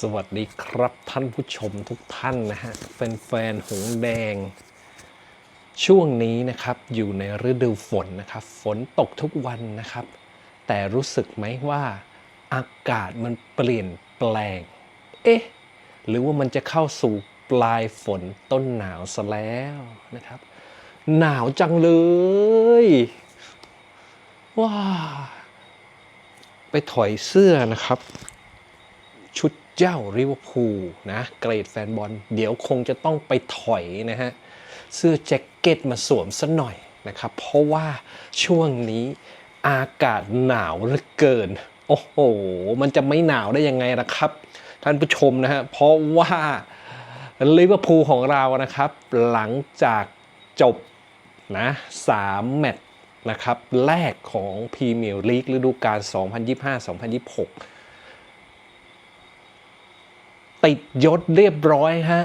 สวัสดีครับท่านผู้ชมทุกท่านนะฮะแฟนๆหงแดง ช่วงนี้นะครับอยู่ในฤดูฝนนะครับ ฝนตกทุกวันนะครับ แต่รู้สึกไหมว่าอากาศมันเปลี่ยนแปลง เอ๊ะ หรือว่ามันจะเข้าสู่ปลายฝนต้นหนาวซะแล้วนะครับ หนาวจังเลยว้าไปถอยเสื้อนะครับ เจ้าริเวอร์พูลนะเกรดแฟนบอลเดี๋ยวคงจะต้องไปถอยนะฮะเสื้อแจ็คเก็ตมาสวมสัหน่อยนะครับ เพราะว่าช่วงนี้อากาศหนาวเหลือเกิน โอ้โห มันจะไม่หนาวได้ยังไงล่ะครับ ท่านผู้ชมนะฮะ เพราะว่าลิเวอร์พูลของเรานะครับ หลังจากจบนะสามแมตช์นะครับ แรกของพรีเมียร์ลีกฤดูกาล 2025-2026 ติดยศเรียบร้อยฮะ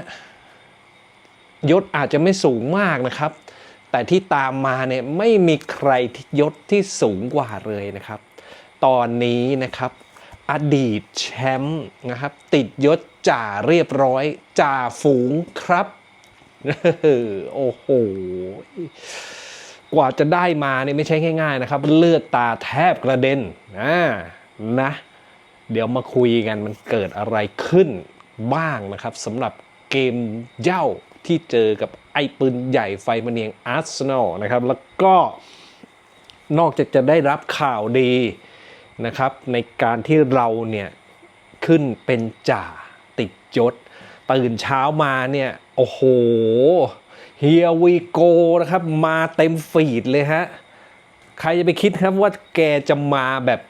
ยศอาจจะไม่สูงมากนะครับ แต่ที่ตามมาเนี่ยไม่มีใครที่ยศที่สูงกว่าเลยนะครับ ตอนนี้นะครับ อดีตแชมป์นะครับ ติดยศจ่าเรียบร้อยจ่าฝูงครับโอ้โหกว่าจะได้มาเนี่ยไม่ใช่ง่าย ๆ นะครับ เลือดตาแทบกระเด็นนะนะ เดี๋ยวมาคุยกันมันเกิดอะไรขึ้น บ้างนะครับสำหรับเกมเย้าที่เจอกับไอ้ปืนใหญ่ไฟมันเนียงอาร์เซนอลนะครับ แล้วก็นอกจากจะได้รับข่าวดีนะครับ ในการที่เราเนี่ยขึ้นเป็นจ่าติดยศตื่นเช้ามาเนี่ย โอ้โหเฮียวีโกนะครับ มาเต็มฟีดเลยฮะ ใครจะไปคิดครับว่าแกจะมาแบบ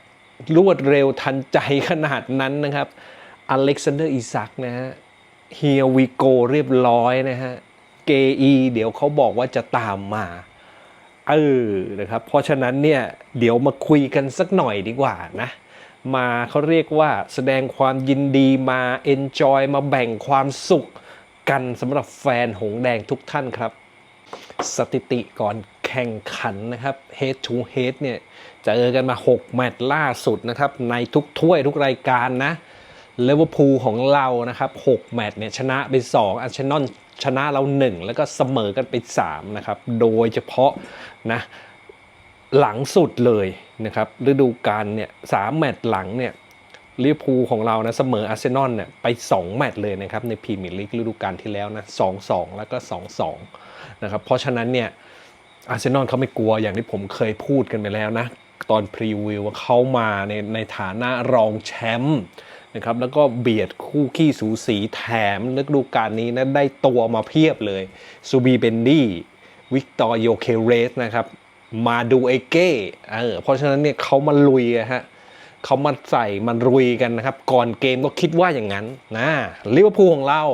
รวดเร็วทันใจขนาดนั้นนะครับ อเล็กซานเดอร์อิซักนะฮะเฮียวีโกเรียบร้อยนะฮะเกอีเดี๋ยวเขาบอกว่าจะตามมาเออนะครับเพราะฉะนั้นเนี่ยเดี๋ยวมาคุยกันสักหน่อยดีกว่านะมาเขาเรียกว่าแสดงความยินดีมาเอนจอยมาแบ่งความสุขกันสำหรับแฟนหงแดงทุกท่านครับ สถิติก่อนแข่งขันนะครับ head to head เนี่ยเจอกันมา 6 แมตช์ล่าสุดนะครับ ในทุกถ้วยทุกรายการนะ เลเวอร์พูลของเรานะครับ6แมตช์เนี่ยชนะไป 2 อาร์เซนอลชนะเรา 1 แล้วก็เสมอกันไป 3 นะครับ โดยเฉพาะนะหลังสุดเลยนะครับฤดูกาลเนี่ยสามแมตช์หลังเนี่ยลิเวอร์พูลของเรานะเสมออาร์เซนอลเนี่ยไป 2 แมตช์เลยนะครับในพรีเมียร์ลีกฤดูกาลที่แล้วนะ2-2แล้วก็2-2นะครับเพราะฉะนั้นเนี่ยอาร์เซนอลเขาไม่กลัวอย่างที่ผมเคยพูดกันไปแล้วนะ ตอนพรีวิวว่าเขามาในในฐานะรองแชมป์ นะครับแล้วก็เบียดคู่ขี้สูสีแถมฤดูกาลนี้นะได้ตัวมาเพียบเลยซูบีเบนดี้วิกตอร์โยเคเรสนะครับมาดูเอเก้เออเพราะฉะนั้นเนี่ยเขามาลุยฮะเขามาใส่มันรุยกันนะครับ ก่อนเกมก็คิดว่าอย่างนั้นนะลิเวอร์พูลของเรา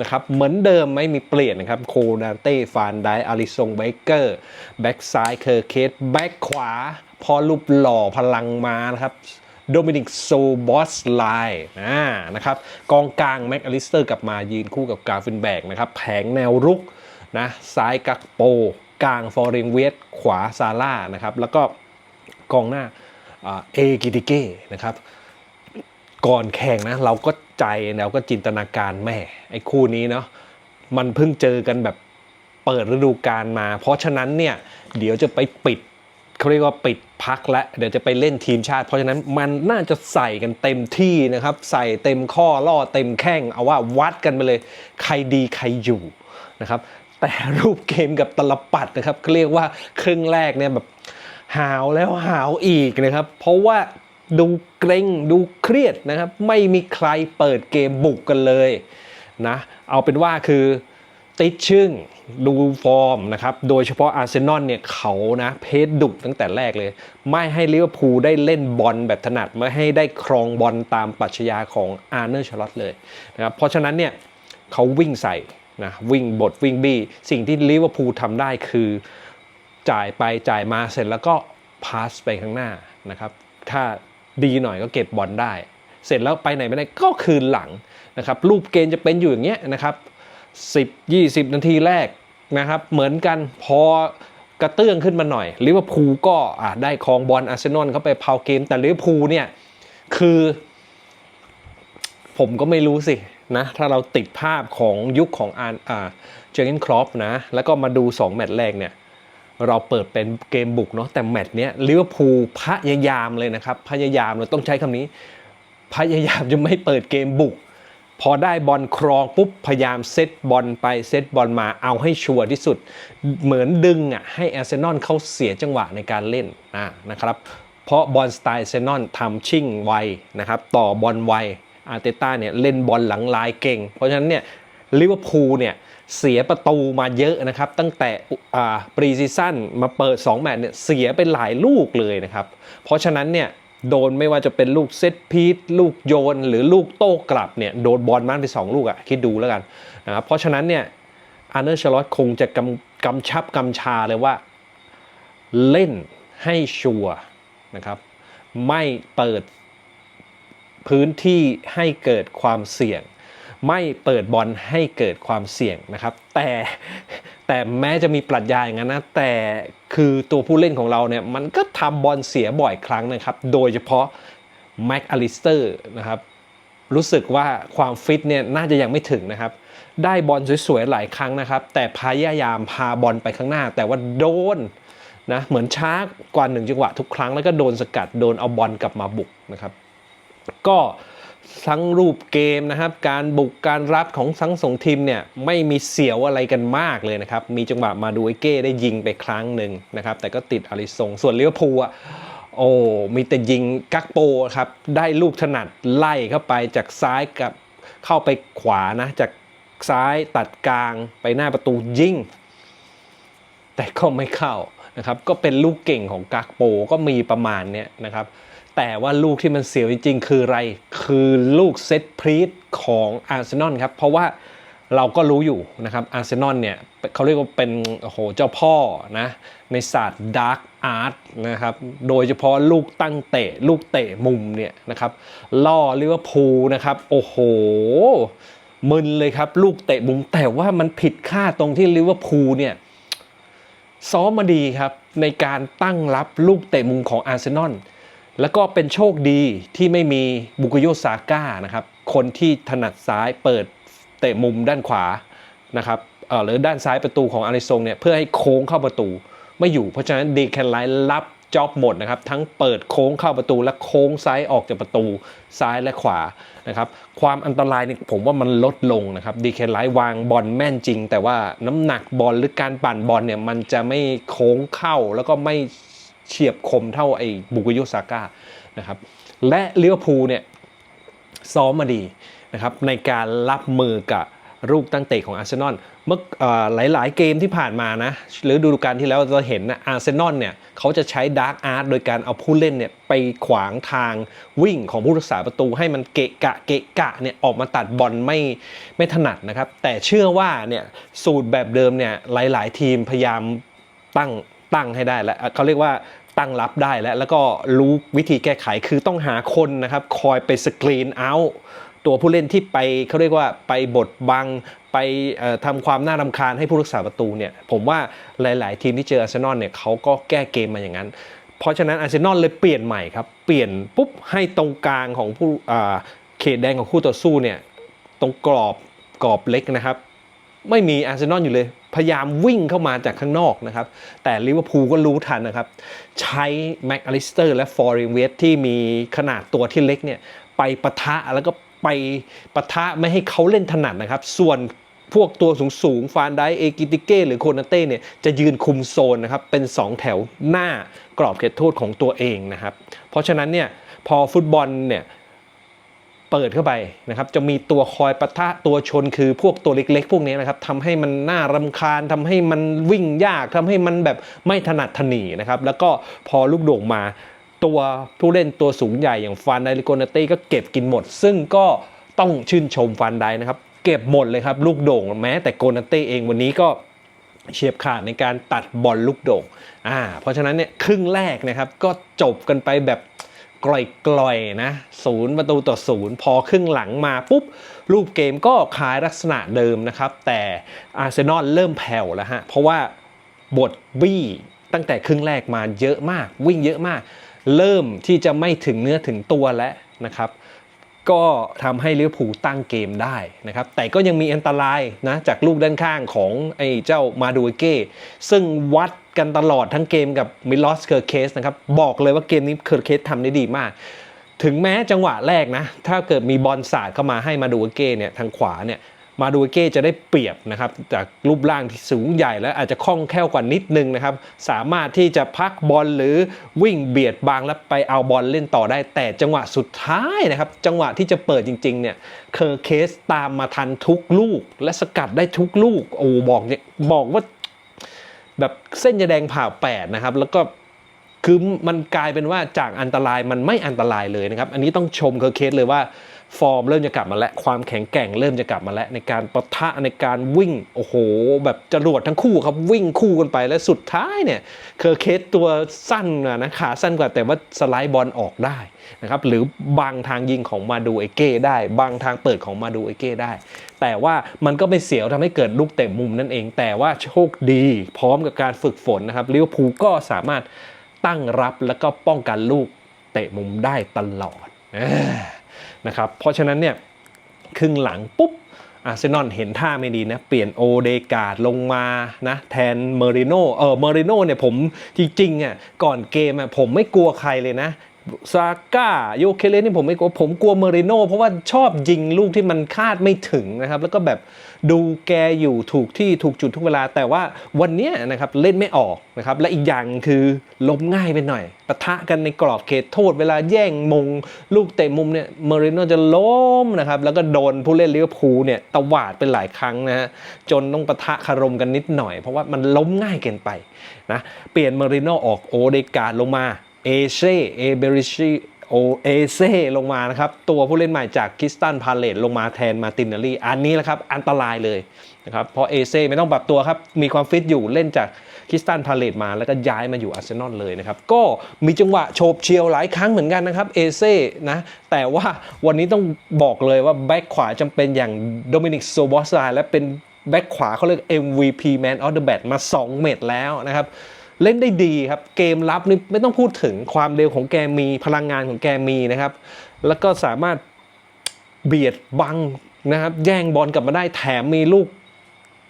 นะครับเหมือนเดิมไม่มีเปลี่ยนนะครับ โคนาเต้ฟานไดอาริซงเบเกอร์แบ็กซ้ายเคอร์เคสแบ็กขวา พอรูปหล่อพลังมานะครับ โดมินิกโซบอสไลน์นะครับกองกลางแม็กอลิสเตอร์กลับมายืนคู่กับกาฟินแบกนะครับแผงแนวรุกนะซ้ายกักโป กลางฟอร์เรงเวสขวาซาร่านะครับแล้วก็กองหน้าเอกิติเก้นะครับก่อนแข่งนะเราก็ใจเราก็จินตนาการแม่ไอ้คู่นี้เนาะมันเพิ่งเจอกันแบบเปิดฤดูกาลมา เพราะฉะนั้นเนี่ยเดี๋ยวจะไปปิด เขาเรียกว่าปิดพักและเดี๋ยวจะไปเล่นทีมชาติ เพราะฉะนั้นมันน่าจะใส่กันเต็มที่นะครับ ใส่เต็มข้อล่อเต็มแข้งเอาว่าวัดกันไปเลย ใครดีใครอยู่นะครับ แต่รูปเกมกับตลปัดนะครับเขาเรียกว่าครึ่งแรกเนี่ยแบบหาวแล้วหาวอีกนะครับ เพราะว่าดูเกรงดูเครียดนะครับ ไม่มีใครเปิดเกมบุกกันเลยนะเอาเป็นว่าคือ ติดชึ่งดูฟอร์มนะครับ โดยเฉพาะอาร์เซนอลเนี่ยเขานะเพจดุตั้งแต่แรกเลย ไม่ให้ลิเวอร์พูลได้เล่นบอลแบบถนัด ไม่ให้ได้ครองบอลตามปรัชญาของอาร์เนอร์ชลอตเลยนะครับเพราะฉะนั้นเนี่ยเขาวิ่งใส่นะวิ่งบดวิ่งบี้ สิ่งที่ลิเวอร์พูลทำได้คือจ่ายไปจ่ายมาเสร็จแล้วก็พาสไปข้างหน้านะครับถ้าดีหน่อยก็เก็บบอลได้ เสร็จแล้วไปไหนไม่ได้ก็คืนหลังนะครับรูปเกมจะเป็นอยู่อย่างเงี้ยนะครับ 10 20 นาทีแรกนะครับ เหมือนกันพอกระเตื้องขึ้นมาหน่อยลิเวอร์พูลก็ได้ครองบอลอาร์เซนอลเข้าไปเผาเกม แต่ลิเวอร์พูลเนี่ยคือ ผมก็ไม่รู้สินะถ้าเราติดภาพของยุคของอานอ่าเจอร์เกนครอปนะ แล้วก็มาดู 2 แมตช์แรกเนี่ย เราเปิดเป็นเกมบุกเนาะแต่แมตช์เนี้ยลิเวอร์พูลพยายามเลยนะครับ พยายามเราต้องใช้คำนี้ พยายามจะไม่เปิดเกมบุก พอได้บอลครองปุ๊บพยายามเซตบอลไปเซตบอลมาเอาให้ชัวร์ที่สุด เหมือนดึงอะให้อาร์เซนอลเขาเสียจังหวะในการเล่นนะครับเพราะบอลสไตล์อาร์เซนอลทำชิ่งไวนะครับต่อบอลไวอาร์เตต้าเนี่ยเล่นบอลหลังลายเก่ง เพราะฉะนั้นเนี่ยลิเวอร์พูลเนี่ยเสียประตูมาเยอะนะครับ ตั้งแต่ปรีซีซั่นมาเปิด 2 แมตช์เนี่ยเสียไปหลายลูกเลยนะครับ เพราะฉะนั้นเนี่ย โดนไม่ว่าจะเป็นลูกเซตพีทลูกโยน หรือลูกโต้กลับเนี่ยโดนบอลมันไป 2 ลูกอะคิดดูแล้วกันนะครับเพราะฉะนั้นเนี่ยอาร์เนอร์ชลอตคงจะกำกำชับกำชาเลยว่า เล่นให้ชัวร์นะครับ ไม่เปิดพื้นที่ให้เกิดความเสี่ยง ไม่เปิดบอลให้เกิดความเสี่ยงนะครับ แต่แต่แม้จะมีปรัชญาอย่างนั้นนะแต่ คือตัวผู้เล่นของเราเนี่ย มันก็ทำบอลเสียบ่อยครั้งนะครับ โดยเฉพาะแม็กอลิสเตอร์นะครับ รู้สึกว่าความฟิตเนี่ยน่าจะยังไม่ถึงนะครับ ได้บอลสวยๆหลายครั้งนะครับ แต่พยายามพาบอลไปข้างหน้า แต่ว่าโดนนะเหมือนช้ากว่าหนึ่งจังหวะทุกครั้งแล้วก็โดนสกัดโดนเอาบอลกลับมาบุกนะครับ ก็ ทั้งรูปเกมนะครับ การบุกการรับของทั้งสองทีมเนี่ยไม่มีเสียวอะไรกันมากเลยนะครับ มีจังหวะมาดูไอเก้ได้ยิงไปครั้งหนึ่งนะครับ แต่ก็ติดอาริซงส่วนเลิเวพูอะโอ้มีแต่ยิงกักโปครับ ได้ลูกถนัดไล่เข้าไปจากซ้ายกับเข้าไปขวานะ จากซ้ายตัดกลางไปหน้าประตูยิงแต่ก็ไม่เข้านะครับ ก็เป็นลูกเก่งของกักโปก็มีประมาณเนี้ยนะครับ แต่ว่าลูกที่มันเสียวจริงๆ คืออะไร คือลูกเซตพรีตของอาร์เซนอลครับ เพราะว่าเราก็รู้อยู่นะครับอาร์เซนอลเนี่ยเขาเรียกว่าเป็นโอ้โหเจ้าพ่อนะในศาสตร์ดาร์กอาร์ตนะครับโดยเฉพาะลูกตั้งเตะ ลูกเตะมุมเนี่ยนะครับล่อลิเวอร์พูลนะครับโอ้โหมึนเลยครับ ลูกเตะมุมแต่ว่ามันผิดคาดตรงที่ลิเวอร์พูลเนี่ยซ้อมมาดีครับในการตั้งรับลูกเตะมุมของอาร์เซนอล แล้วก็เป็นโชคดีที่ไม่มีบุกโยซาก้านะครับคนที่ถนัดซ้ายเปิดเตะมุมด้านขวานะครับเออหรือด้านซ้ายประตูของอาริซงเนี่ยเพื่อให้โค้งเข้าประตูไม่อยู่เพราะฉะนั้นดีแคนไลน์รับจ็อบหมดนะครับทั้งเปิดโค้งเข้าประตูและโค้งซ้ายออกจากประตูซ้ายและขวานะครับความอันตรายเนี่ยผมว่ามันลดลงนะครับดีแคนไลน์วางบอลแม่นจริง แต่ว่าน้ำหนักบอลหรือการปั่นบอลเนี่ยมันจะไม่โค้งเข้าแล้วก็ไม่ เฉียบคมเท่าไอ้บุกโยซาก้านะครับและเลิเวภูเนี่ยซ้อมมาดีนะครับในการรับมือกับรูปตั้งเตะของอาร์เซนอลเมื่อเออหลาย ๆ เกมที่ผ่านมานะหรือดูดูการที่แล้วเราเห็นนะอาร์เซนอลเนี่ยเขาจะใช้ดาร์กอาร์ตโดยการเอาผู้เล่นเนี่ยไปขวางทางวิ่งของผู้รักษาประตูให้มันเกะกะเกะกะเนี่ยออกมาตัดบอลไม่ไม่ถนัดนะครับ แต่เชื่อว่าเนี่ยสูตรแบบเดิมเนี่ยหลาย ๆ ทีมพยายามตั้ง ตั้งให้ได้แล้วเขาเรียกว่าตั้งรับได้แล้วแล้วก็รู้วิธีแก้ไขคือต้องหาคนนะครับ คอยไปสกรีนเอาตัวผู้เล่นที่ไปเขาเรียกว่าไปบดบังไปเอ่อทำความน่ารำคาญให้ผู้รักษาประตูเนี่ยผมว่าหลาย ๆ ทีมที่เจออาร์เซนอลเนี่ยเขาก็แก้เกมมาอย่างนั้น เพราะฉะนั้นอาร์เซนอลเลยเปลี่ยนใหม่ครับ เปลี่ยนปุ๊บให้ตรงกลางของผู้เขตแดงของคู่ต่อสู้เนี่ยตรงกรอบกรอบเล็กนะครับ ไม่มีอาร์เซนอลอยู่เลย พยายามวิ่งเข้ามาจากข้างนอกนะครับ แต่ลิเวอร์พูลก็รู้ทันนะครับ ใช้แม็กอลิสเตอร์และฟอร์เรนเวสที่มีขนาดตัวที่เล็กเนี่ย ไปปะทะแล้วก็ไปปะทะไม่ให้เขาเล่นถนัดนะครับ ส่วนพวกตัวสูงสูงๆฟานไดเอกิติเก้หรือโคนาเต้เนี่ยจะยืนคุมโซนนะครับ เป็น 2 แถวหน้ากรอบเขตโทษของตัวเองนะครับ เพราะฉะนั้นเนี่ยพอฟุตบอลเนี่ย เปิดเข้าไปนะครับจะมีตัวคอยปะทะตัวชนคือพวกตัวเล็ก ๆ พวกนี้นะครับทำให้มันน่ารำคาญทำให้มันวิ่งยากทำให้มันแบบไม่ถนัดถนีนะครับแล้วก็พอลูกโด่งมาตัวผู้เล่นตัวสูงใหญ่อย่างฟานไดลิโกนาเต้ก็เก็บกินหมด ซึ่งก็ต้องชื่นชมฟานไดนะครับ เก็บหมดเลยครับ ลูกโด่งแม้แต่โกนาเต้เองวันนี้ก็เฉียบขาดในการตัดบอลลูกโด่งอ่าเพราะฉะนั้นเนี่ยครึ่งแรกนะครับก็จบกันไปแบบ กล่อยๆนะศูนย์ประตูต่อศูนย์พอครึ่งหลังมาปุ๊บ รูปเกมก็คล้ายลักษณะเดิมนะครับ แต่อาร์เซนอลเริ่มแผ่วแล้วฮะ เพราะว่าบทบี้ตั้งแต่ครึ่งแรกมาเยอะมาก วิ่งเยอะมาก เริ่มที่จะไม่ถึงเนื้อถึงตัวแล้วนะครับ ก็ทำให้ลิเวอร์พูลตั้งเกมได้นะครับแต่ก็ยังมีอันตรายนะจากลูกด้านข้างของไอ้เจ้ามาดูเก้ซึ่งวัดกันตลอดทั้งเกมกับมิลอสเคอร์เคสนะครับบอกเลยว่าเกมนี้เคอร์เคสทำได้ดีมาก ถึงแม้จังหวะแรกนะ ถ้าเกิดมีบอลสาดเข้ามาให้มาดูเก้เนี่ยทางขวาเนี่ย มาดูเก้จะได้เปรียบนะครับจากรูปร่างที่สูงใหญ่และอาจจะคล่องแคล่วกว่านิดนึงนะครับ สามารถที่จะพักบอลหรือวิ่งเบียดบางแล้วไปเอาบอลเล่นต่อได้ แต่จังหวะสุดท้ายนะครับ จังหวะที่จะเปิดจริงๆเนี่ยเคอร์เคสตามมาทันทุกลูก และสกัดได้ทุกลูกโอ้บอกเนี่ยบอกว่าแบบเส้นจะแดงผ่าแปดนะครับ แล้วก็คือมันกลายเป็นว่าจากอันตรายมันไม่อันตรายเลยนะครับ อันนี้ต้องชมเคอร์เคสเลยว่า ฟอร์มเริ่มจะกลับมาแล้วความแข็งแกร่งเริ่มจะกลับมาแล้วในการปะทะในการวิ่งโอ้โห แบบจรวดทั้งคู่ครับวิ่งคู่กันไปแล้วสุดท้ายเนี่ยเคอร์เคสตัวสั้นนะนะขาสั้นกว่าแต่ว่าสไลด์บอลออกได้นะครับหรือบางทางยิงของมาดูเอเก้ได้ บางทางเปิดของมาดูเอเก้ได้ แต่ว่ามันก็ไม่เสียวทำให้เกิดลูกเตะมุมนั่นเอง แต่ว่าโชคดีพร้อมกับการฝึกฝนนะครับลิเวอร์พูลก็สามารถตั้งรับแล้วก็ป้องกันลูกเตะมุมได้ตลอด นะครับเพราะฉะนั้นเนี่ยครึ่งหลังปุ๊บอาร์เซนอลเห็นท่าไม่ดีนะ เปลี่ยนโอเดกาดลงมานะแทนเมอริโนเออเมอริโนเนี่ยผมจริงๆอะก่อนเกมอะผมไม่กลัวใครเลยนะ ซาก้าโยเคเลสนี่ผมไม่กลัวผมกลัวเมริโน่เพราะว่าชอบยิงลูกที่มันคาดไม่ถึงนะครับ แล้วก็แบบดูแกอยู่ถูกที่ถูกจุดทุกเวลา แต่ว่าวันนี้นะครับเล่นไม่ออกนะครับ และอีกอย่างคือล้มง่ายไปหน่อยปะทะกันในกรอบเขตโทษเวลาแย่งมง ลูกเตะมุมเนี่ยเมริโน่จะล้มนะครับ แล้วก็โดนผู้เล่นลิเวอร์พูลเนี่ยตวาดเป็นหลายครั้งนะฮะจนต้องปะทะคารมกันนิดหน่อย เพราะว่ามันล้มง่ายเกินไปนะเปลี่ยนเมริโน่ออกโอเดกาลงมา เอเช่เอเบริชีโอเอเซ่ลงมานะครับ ตัวผู้เล่นใหม่จากคิสตันพาเลตลงมาแทนมาตินเนลลี่ อันนี้แหละครับ อันตรายเลยนะครับเพราะเอเซ่ไม่ต้องปรับตัวครับ มีความฟิตอยู่เล่นจากคิสตันพาเลตมาแล้วก็ย้ายมาอยู่อาร์เซนอลเลยนะครับ ก็มีจังหวะโฉบเฉียวหลายครั้งเหมือนกันนะครับเอเซ่นะ แต่ว่าวันนี้ต้องบอกเลยว่าแบ็คขวาจำเป็นอย่างโดมินิกโซบอสไลและเป็นแบ็คขวาเขาเรียก MVP Man of the Match มา 2 เม็ดแล้วนะครับ เล่นได้ดีครับ เกมรับนี่ไม่ต้องพูดถึงความเร็วของแกมีพลังงานของแกมีนะครับ แล้วก็สามารถเบียดบังนะครับ แย่งบอลกลับมาได้แถมมีลูก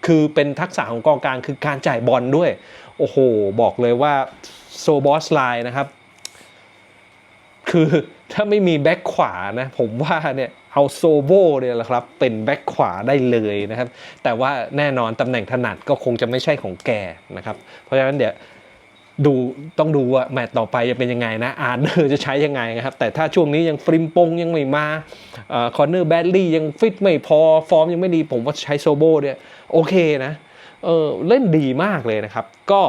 คือเป็นทักษะของกองกลางคือการจ่ายบอลด้วย โอ้โห บอกเลยว่าโซบอสไลน์นะครับ คือถ้าไม่มีแบ็คขวานะผมว่าเนี่ยเอาโซโบเนี่ยแหละครับเป็นแบ็คขวาได้เลยนะครับ แต่ว่าแน่นอนตำแหน่งถนัดก็คงจะไม่ใช่ของแกนะครับ เพราะฉะนั้นเดี๋ยว ดูต้องดูว่าแมตต์ต่อไปจะเป็นยังไงนะอาร์เดอร์จะใช้ยังไงนะครับ แต่ถ้าช่วงนี้ยังฟริมปงยังไม่มาคอนเนอร์แบดลี่ยังฟิตไม่พอ ฟอร์มยังไม่ดีผมว่าใช้โซโบเนี่ยโอเคนะเออเล่นดีมากเลยนะครับ ก็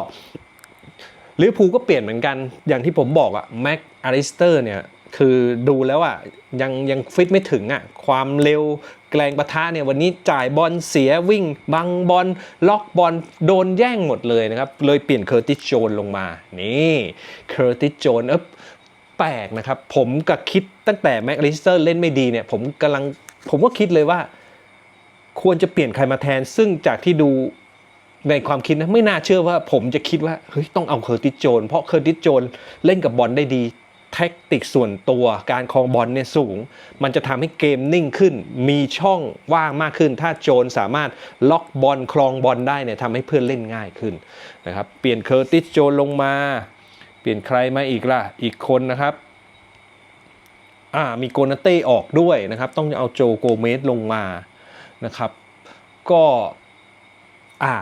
ลิเวอร์พูลก็เปลี่ยนเหมือนกันอย่างที่ผมบอกอะแม็กอาริสเตอร์เนี่ยคือดูแล้วอะยังยังฟิตไม่ถึงอะความเร็ว แกลงปะทะเนี่ยวันนี้จ่ายบอลเสียวิ่ง บังบอลล็อกบอลโดนแย่งหมดเลยนะครับ เลยเปลี่ยนเคอร์ติสโจนลงมา นี่เคอร์ติสโจนเอ๊บแปลกนะครับ ผมก็คิดตั้งแต่แม็กอาริสเตอร์เล่นไม่ดีเนี่ยผมกำลังผมก็คิดเลยว่า ควรจะเปลี่ยนใครมาแทน ซึ่งจากที่ดูในความคิดนะไม่น่าเชื่อว่าผมจะคิดว่าเฮ้ยต้องเอาเคอร์ติสโจน เพราะเคอร์ติสโจนเล่นกับบอลได้ดี แท็กติกส่วนตัวการครองบอลเนี่ยสูง มันจะทำให้เกมนิ่งขึ้น มีช่องว่างมากขึ้น ถ้าโจนสามารถล็อกบอลครองบอลได้เนี่ยทำให้เพื่อนเล่นง่ายขึ้นนะครับเปลี่ยนเคอร์ติสโจนลงมา เปลี่ยนใครมาอีกล่ะอีกคนนะครับอ่ามีโกนาเต้ออกด้วยนะครับ ต้องเอาโจโกเมสลงมานะครับ ก็อ่า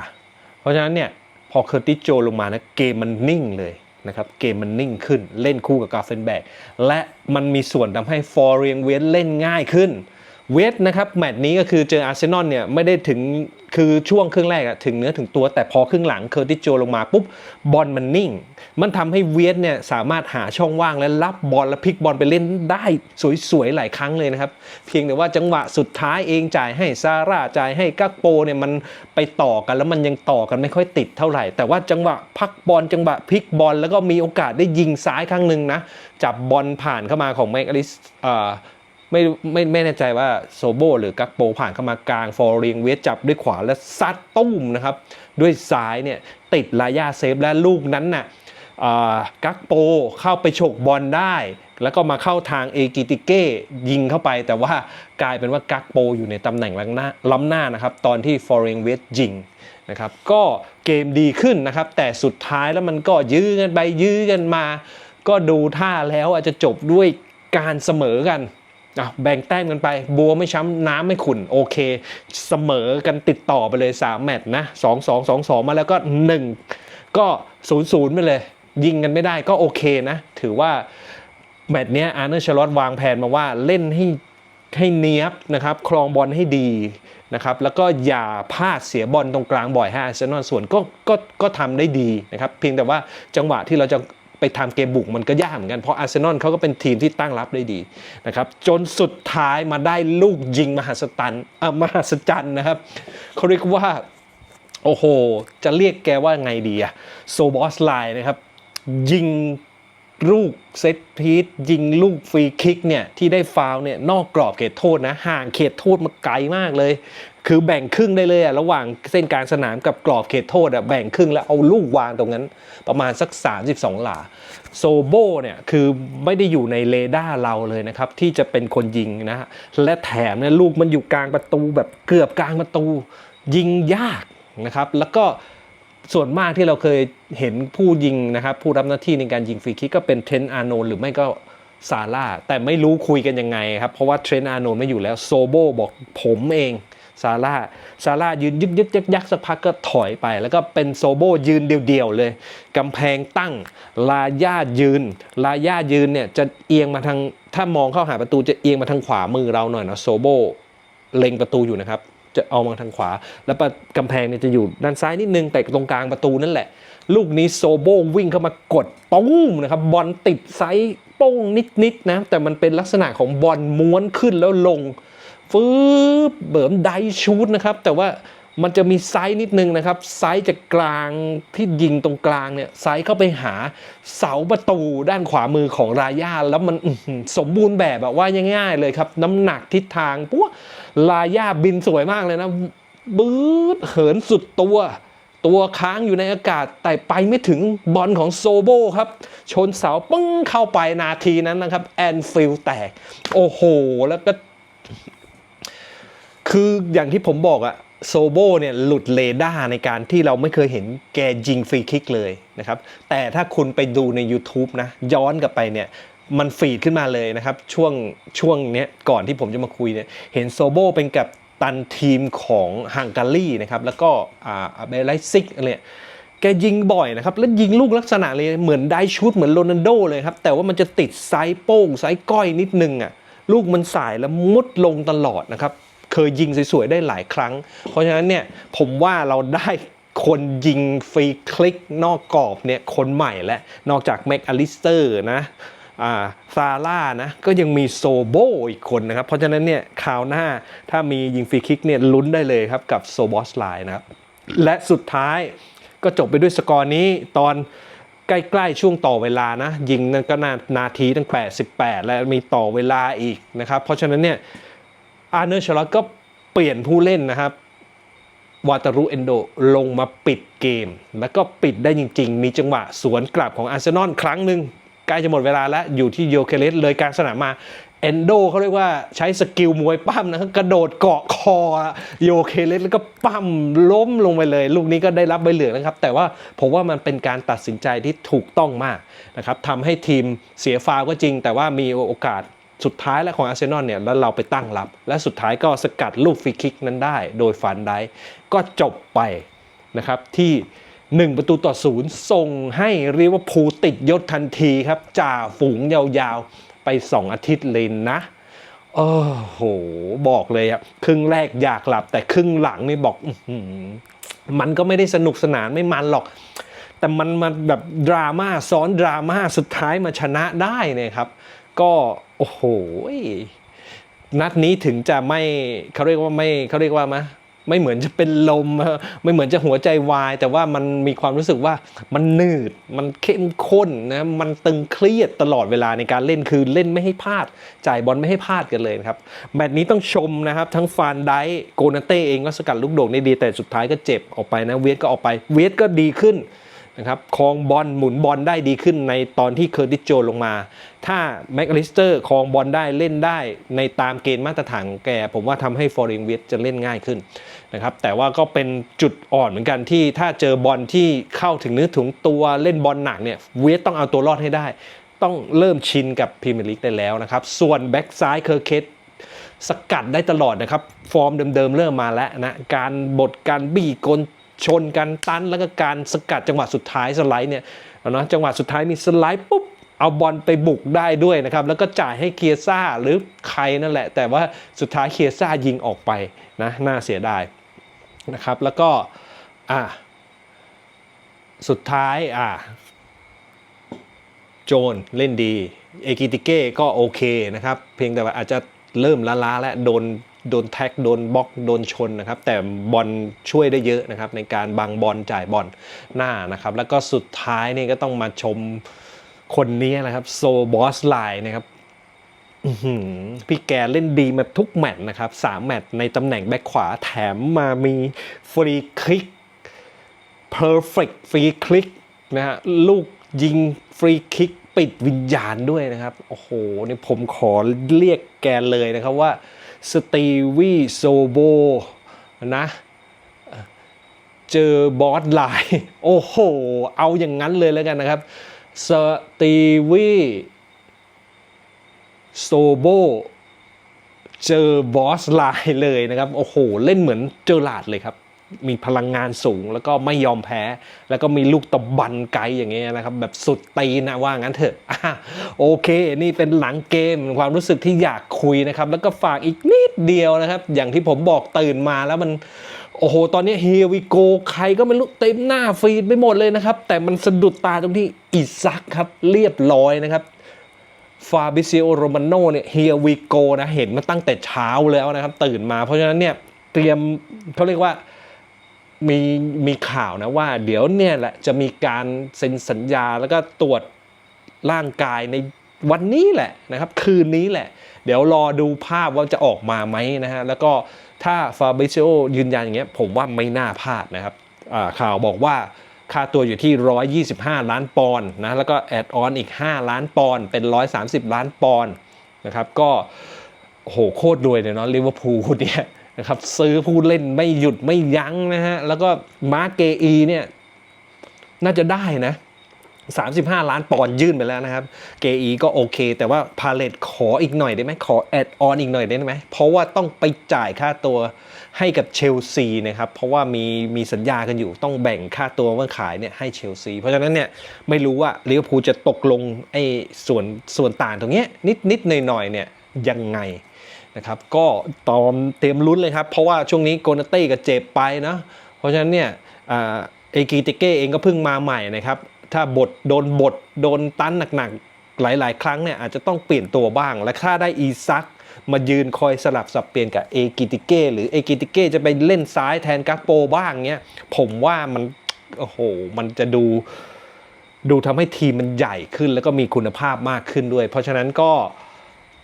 เพราะฉะนั้นเนี่ย พอเคอร์ติสโจลงมานะเกมมันนิ่งเลย นะครับเกมมันนิ่งขึ้นเล่นคู่กับกาเฟนแบกและมันมีส่วนทำให้ฟอร์เรียงเวนเล่นง่ายขึ้น เวสนะครับแมตช์นี้ก็คือเจออาร์เซนอลเนี่ยไม่ได้ถึงคือช่วงครึ่งแรกอะถึงเนื้อถึงตัวแต่พอครึ่งหลังเคอร์ติโจลงมาปุ๊บบอลมันนิ่ง มันทำให้เวสเนี่ยสามารถหาช่องว่างและรับบอลและพลิกบอลไปเล่นได้สวยๆหลายครั้งเลยนะครับ เพียงแต่ว่าจังหวะสุดท้ายเองจ่ายให้ซาร่าจ่ายให้กักโปเนี่ยมันไปต่อกันแล้วมันยังต่อกันไม่ค่อยติดเท่าไหร่ แต่ว่าจังหวะพักบอลจังหวะพลิกบอลแล้วก็มีโอกาสได้ยิงซ้ายครั้งหนึ่งนะจับบอลผ่านเข้ามาของแมกอลิส ไม่ไม่ไม่แน่ใจว่าโซโบหรือกักโปผ่านเข้ามากลางฟอร์เรียงเวสจับด้วยขวาและซัดตุ้มนะครับ ด้วยซ้ายเนี่ยติดลายาเซฟและลูกนั้นน่ะอ่ากักโปเข้าไปฉกบอลได้ แล้วก็มาเข้าทางเอกิติเก้ยิงเข้าไป แต่ว่ากลายเป็นว่ากักโปอยู่ในตำแหน่งล้ำหน้าล้ำหน้านะครับ ตอนที่ฟอร์เรงเวสยิงนะครับ ก็เกมดีขึ้นนะครับ แต่สุดท้ายแล้วมันก็ยื้อกันไปยื้อกันมา ก็ดูท่าแล้วอาจจะจบด้วยการเสมอกัน อะแบ่งแต้มกันไป บัวไม่ช้ำน้ำไม่ขุ่น โอเค เสมอกันติดต่อไปเลย 3 แมตช์นะ 2 2 2 2 มาแล้วก็ 1 ก็ 0 0 ไปเลย ยิงกันไม่ได้ก็โอเคนะ ถือว่า แมตช์เนี้ยอาร์เนอร์ชลอตวางแผนมาว่าเล่นให้ให้เนียบนะครับครองบอลให้ดีนะครับ แล้วก็อย่าพลาดเสียบอลตรงกลางบ่อยให้อาร์เซนอลส่วนก็ก็ก็ทำได้ดีนะครับ เพียงแต่ว่าจังหวะที่เราจะ ไปทำเกมบุกมันก็ยากเหมือนกัน เพราะอาร์เซนอลเขาก็เป็นทีมที่ตั้งรับได้ดีนะครับจนสุดท้ายมาได้ลูกยิงมหัศจรรย์อะมหัศจรรย์นะครับเขาเรียกว่า โอ้โห จะเรียกแกว่าไงดีอะโซบอสไลน์นะครับ ยิงลูกเซตพีทยิงลูกฟรีคิกเนี่ยที่ได้ฟาวเนี่ยนอกกรอบเขตโทษนะห่างเขตโทษมาไกลมากเลย คือแบ่งครึ่งได้เลยอะระหว่างเส้นกลางสนามกับกรอบเขตโทษอะแบ่งครึ่งแล้วเอาลูกวางตรงนั้นประมาณสัก 32 หลา โซโบเนี่ยคือไม่ได้อยู่ในเรดาร์เราเลยนะครับ ที่จะเป็นคนยิงนะฮะและแถมเนี่ยลูกมันอยู่กลางประตูแบบเกือบกลางประตู ยิงยากนะครับ แล้วก็ส่วนมากที่เราเคยเห็นผู้ยิงนะครับผู้รับหน้าที่ในการยิงฟรีคิกก็เป็นเทรนต์อาร์โนนหรือไม่ก็ซาร่าแต่ไม่รู้คุยกันยังไงครับ เพราะว่าเทรนต์อาร์โนนไม่อยู่แล้วโซโบบอกผมเอง ซาร่าซาร่ายืนยึกยึกยักยักสักพักก็ถอยไป แล้วก็เป็นโซโบยืนเดียวๆเลยกำแพงตั้ง ลาย่ายืน ลาย่ายืนเนี่ยจะเอียงมาทางถ้ามองเข้าหาประตูจะเอียงมาทางขวามือเราหน่อยนะโซโบเล็งประตูอยู่นะครับ จะเอามาทางขวา แล้วประกำแพงเนี่ยจะอยู่ด้านซ้ายนิดนึงแต่ตรงกลางประตูนั่นแหละ ลูกนี้โซโบวิ่งเข้ามากดตุ้มนะครับบอลติดไซส์โป้งนิดๆนะแต่มันเป็นลักษณะของบอลม้วนขึ้นแล้วลง ฟืบเบิมไดชูดนะครับ แต่ว่ามันจะมีไซส์นิดนึงนะครับ ไซส์จากกลางที่ยิงตรงกลางเนี่ย ไซส์เข้าไปหาเสาประตูด้านขวามือของราย่า แล้วมันสมบูรณ์แบบแบบว่าง่ายๆเลยครับ น้ำหนักทิศทางปุ๊บลาย่าบินสวยมากเลยนะบืดเหินสุดตัว ตัวค้างอยู่ในอากาศ แต่ไปไม่ถึงบอลของโซโบครับ ชนเสาปึ้งเข้าไปนาทีนั้นนะครับ แอนฟิลแตก โอ้โห แล้วก็ คืออย่างที่ผมบอกอะโซโบเนี่ยหลุดเรดาร์ในการที่เราไม่เคยเห็นแกยิงฟรีคิกเลยนะครับ แต่ถ้าคุณไปดูใน YouTube นะ ย้อนกลับไปเนี่ยมันฟีดขึ้นมาเลยนะครับ ช่วงช่วงเนี้ยก่อนที่ผมจะมาคุยเนี่ยเห็นโซโบเป็นกับตันทีมของฮังการีนะครับ แล้วก็อ่าเบลไลซิกเนี่ยแกยิงบ่อยนะครับ แล้วยิงลูกลักษณะเลยเหมือนได้ชุดเหมือนโรนัลโดเลยครับ แต่ว่ามันจะติดไซส์โป้งไซส์ก้อยนิดนึงอะลูกมันสายแล้วมุดลงตลอดนะครับ เคยยิงสวยๆได้หลายครั้ง เพราะฉะนั้นเนี่ยผมว่าเราได้คนยิงฟรีคลิกนอกกรอบเนี่ยคนใหม่และนอกจากแม็กอลิสเตอร์นะอ่าซาร่านะก็ยังมีโซโบอีกคนนะครับ เพราะฉะนั้นเนี่ยคราวหน้าถ้ามียิงฟรีคิกเนี่ยลุ้นได้เลยครับกับโซบอสไลน์นะครับ และสุดท้ายก็จบไปด้วยสกอร์นี้ตอนใกล้ๆช่วงต่อเวลานะ ยิงนั่นก็นานาทีตั้ง 88 และมีต่อเวลาอีกนะครับ เพราะฉะนั้นเนี่ย อาร์เนอร์ชลอตก็เปลี่ยนผู้เล่นนะครับวาตารุเอนโดลงมาปิดเกม แล้วก็ปิดได้จริง ๆ มีจังหวะสวนกลับของอาร์เซนอลครั้งหนึ่งใกล้จะหมดเวลาแล้วอยู่ที่โยเคเลสเลยกลางสนามมาเอนโดเขาเรียกว่าใช้สกิลมวยปั้มนะกระโดดเกาะคอโยเคเลสแล้วก็ปั้มล้มลงไปเลย ลูกนี้ก็ได้รับใบเหลืองนะครับ แต่ว่าผมว่ามันเป็นการตัดสินใจที่ถูกต้องมากนะครับทำให้ทีมเสียฟาวก็จริง แต่ว่ามีโอกาส สุดท้ายแล้วของอาร์เซนอลเนี่ยแล้วเราไปตั้งรับ และสุดท้ายก็สกัดลูกฟรีคิกนั้นได้ โดยฟันได้ก็จบไปนะครับที่ 1 ประตูต่อศูนย์ส่งให้เรียกว่าพูลติดยศทันทีครับจ่าฝูงยาวๆไป 2 อาทิตย์เลยนะโอ้โห บอกเลยอะครึ่งแรกอยากหลับ แต่ครึ่งหลังนี่บอกอมันก็ไม่ได้สนุกสนานไม่มันหรอก แต่มันมาแบบดราม่าซ้อนดราม่าสุดท้ายมาชนะได้เนี่ยครับ ก็โอ้โหนัดนี้ถึงจะไม่เขาเรียกว่าไม่เขาเรียกว่ามะไม่เหมือนจะเป็นลม ไม่เหมือนจะหัวใจวาย แต่ว่ามันมีความรู้สึกว่ามันหนืด มันเข้มข้นนะมันตึงเครียดตลอดเวลาในการเล่นคือเล่นไม่ให้พลาด จ่ายบอลไม่ให้พลาดกันเลยครับ แมตช์นี้ต้องชมนะครับ ทั้งฟานไดโกนาเต้เองก็สกัดลูกโด่งได้ดีแต่สุดท้ายก็เจ็บออกไปนะ เวทก็ออกไป เวทก็ดีขึ้น นะครับครองบอลหมุนบอลได้ดีขึ้นในตอนที่เคอร์ติสโจนลงมา ถ้าแม็กอลิสเตอร์ครองบอลได้เล่นได้ในตามเกณฑ์มาตรฐานแก ผมว่าทำให้ฟอร์เรนเวสจะเล่นง่ายขึ้นนะครับแต่ว่าก็เป็นจุดอ่อนเหมือนกันที่ถ้าเจอบอลที่เข้าถึงเนื้อถึงตัวเล่นบอลหนักเนี่ยเวสต้องเอาตัวรอดให้ได้ ต้องเริ่มชินกับพรีเมียร์ลีกได้แล้วนะครับส่วนแบ็กซ้ายเคอร์เคสสกัดได้ตลอดนะครับฟอร์มเดิมๆเริ่มมาแล้วนะการบดการบี้กล ชนกันตันแล้วก็การสกัดจังหวะสุดท้ายสไลด์เนี่ยนะจังหวะสุดท้ายมีสไลด์ปุ๊บเอาบอลไปบุกได้ด้วยนะครับแล้วก็จ่ายให้เคียซ่าหรือใครนั่นแหละ แต่ว่าสุดท้ายเคียซ่ายิงออกไปนะน่าเสียดายนะครับแล้วก็อะสุดท้ายอะโจนเล่นดี เอกิติเก้ก็โอเคนะครับ เพียงแต่ว่าอาจจะเริ่มล้าๆและโดน โดนแท็กโดนบล็อกโดนชนนะครับ แต่บอลช่วยได้เยอะนะครับ ในการบังบอลจ่ายบอลหน้านะครับ แล้วก็สุดท้ายนี่ก็ต้องมาชมคนนี้นะครับโซบอสไลน์นะครับพี่แกเล่นดีมาทุกแมตช์นะครับสามแมตช์ในตำแหน่งแบ็คขวาแถมมามีฟรีคลิก perfect ฟรีคลิกนะฮะลูกยิงฟรีคลิกปิดวิญญาณด้วยนะครับ โอ้โหนี่ผมขอเรียกแกเลยนะครับว่า สตีวีโซโบนะเจอบอสไลน์โอ้โห เอาอย่างนั้นเลยแล้วกันนะครับสตีวีโซโบเจอบอสไลน์เลยนะครับ โอ้โห เล่นเหมือนเจอหลาดเลยครับ มีพลังงานสูง แล้วก็ไม่ยอมแพ้ แล้วก็มีลูกตบบันไกอย่างเงี้ยนะครับแบบสุดตีนะว่างั้นเถอะอะโอเค นี่เป็นหลังเกมความรู้สึกที่อยากคุยนะครับ แล้วก็ฝากอีกนิดเดียวนะครับ อย่างที่ผมบอกตื่นมาแล้วมันโอ้โห ตอนนี้เฮียวิโกใครก็ไม่รู้เต็มหน้าฟีดไปหมดเลยนะครับ แต่มันสะดุดตาตรงที่อิซักครับ เรียบร้อยนะครับฟาบิซิโอโรมาโนเนี่ยเฮียวิโกนะ เห็นมาตั้งแต่เช้าแล้วนะครับ ตื่นมาเพราะฉะนั้นเนี่ย เตรียมเขาเรียกว่า มีมีข่าวนะว่า เดี๋ยวเนี่ยแหละจะมีการเซ็นสัญญาแล้วก็ตรวจร่างกายในวันนี้แหละนะครับ คืนนี้แหละ เดี๋ยวรอดูภาพว่าจะออกมาไหมนะฮะแล้วก็ถ้าฟาเบิซิโอยืนยันอย่างเงี้ยผมว่าไม่น่าพลาดนะครับข่าวบอกว่าค่าตัวอยู่ที่ 125 ล้านปอนด์นะแล้วก็แอดออนอีก 5 ล้านปอนด์เป็น 130 ล้านปอนด์นะครับก็โอ้โหโคตรรวยเลยเนาะลิเวอร์พูลเนี่ย นะครับซื้อผู้เล่นไม่หยุดไม่ยั้งนะฮะ แล้วก็มาร์เกอีเนี่ยน่าจะได้นะ35 ล้านปอนด์ยื่นไปแล้วนะครับ เกอีก็โอเค แต่ว่าพาเลตขออีกหน่อยได้ไหมขอแอดออนอีกหน่อยได้ไหมเพราะว่าต้องไปจ่ายค่าตัวให้กับเชลซีนะครับ เพราะว่ามีมีสัญญากันอยู่ต้องแบ่งค่าตัวเมื่อขายเนี่ยให้เชลซี เพราะฉะนั้นเนี่ยไม่รู้ว่าลิเวอร์พูลจะตกลงไอ้ส่วนส่วนต่างตรงเนี้ยนิดนิดหน่อยหน่อยเนี่ยยังไง นะครับก็ตอมเตรียมลุ้นเลยครับ เพราะว่าช่วงนี้โกนาเต้ก็เจ็บไปนะเพราะฉะนั้นเนี่ยเอกิติเก้เองก็เพิ่งมาใหม่นะครับ ถ้าบทโดนบทโดนตันหนักๆ หลาย ๆ ครั้งเนี่ยอาจจะต้องเปลี่ยนตัวบ้าง และถ้าได้อีซักมายืนคอยสลับสับเปลี่ยนกับเอกิติเก้หรือเอกิติเก้จะไปเล่นซ้ายแทนกักโปบ้างเนี่ยผมว่ามันโอ้โหมันจะดูดูทำให้ทีมมันใหญ่ขึ้นแล้วก็มีคุณภาพมากขึ้นด้วย เพราะฉะนั้นก็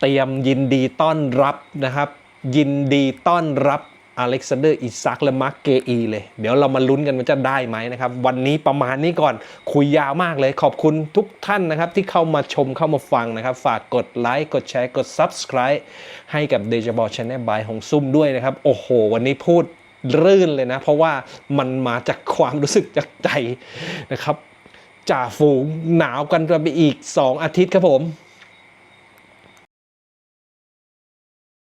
เตรียมยินดีต้อนรับนะครับ ยินดีต้อนรับอเล็กซานเดอร์อิซักและมาร์กเกอีเลย เดี๋ยวเรามาลุ้นกันว่าจะได้ไหมนะครับ วันนี้ประมาณนี้ก่อนคุยยาวมากเลยขอบคุณทุกท่านนะครับ ที่เข้ามาชมเข้ามาฟังนะครับ ฝากกดไลค์กดแชร์กด Subscribe ให้กับ d e j a b o Channel by ของซุ่มด้วยนะครับ โอ้โห วันนี้พูดรื่นเลยนะ เพราะว่ามันมาจากความรู้สึกจากใจนะครับจ่าฝูงหนาวกันไปอีก 2 อาทิตย์ครับผม